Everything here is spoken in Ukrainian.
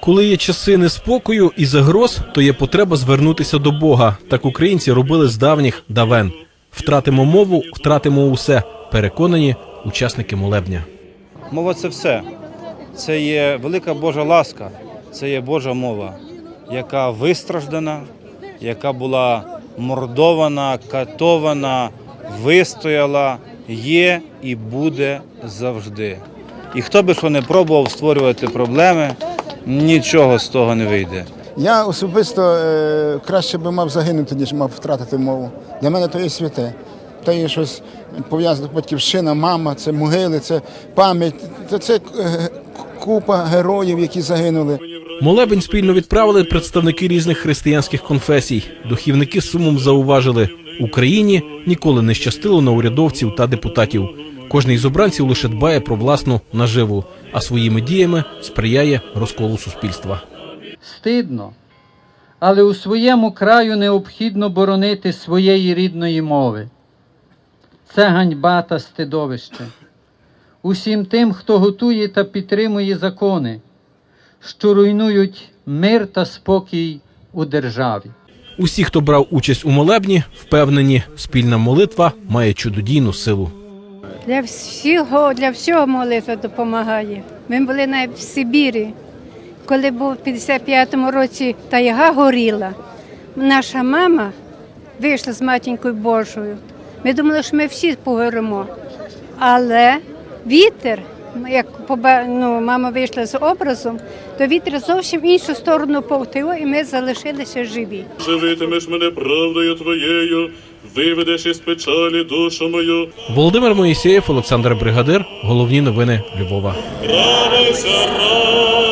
Коли є часи неспокою і загроз, то є потреба звернутися до Бога. Так українці робили з давніх давен. Втратимо мову, втратимо усе. Переконані учасники молебня. Мова це все. Це є велика Божа ласка, це є Божа мова, яка вистраждана, яка була мордована, катована, вистояла, є і буде завжди. І хто би що не пробував створювати проблеми, нічого з того не вийде. Я особисто е, краще би мав загинути, ніж мав втратити мову. Для мене то є святе. То є щось пов'язане батьківщина, мама, це могили, це пам'ять, це, це е, купа героїв, які загинули. Молебень спільно відправили представники різних християнських конфесій. Духівники з сумом зауважили, Україні ніколи не щастило на урядовців та депутатів. Кожний з обранців лише дбає про власну наживу, а своїми діями сприяє розколу суспільства. стидно, але у своєму краю необхідно боронити своєї рідної мови. Це ганьба та стидовище. Усім тим, хто готує та підтримує закони, що руйнують мир та спокій у державі. Усі, хто брав участь у молебні, впевнені, спільна молитва має чудодійну силу. Для всього, для всього молитва допомагає. Ми були навіть в Сибірі, коли був в 55-му році тайга горіла. Наша мама вийшла з матінкою Божою. Ми думали, що ми всі погоримо. Але вітер, як ну, мама вийшла з образом, то вітер зовсім іншу сторону повтив, і ми залишилися живі. Живитимеш мене правдою твоєю, виведеш із печалі душу мою. Володимир Моїсеєв, Олександр Бригадир. Головні новини Львова. Радуйся, радуйся.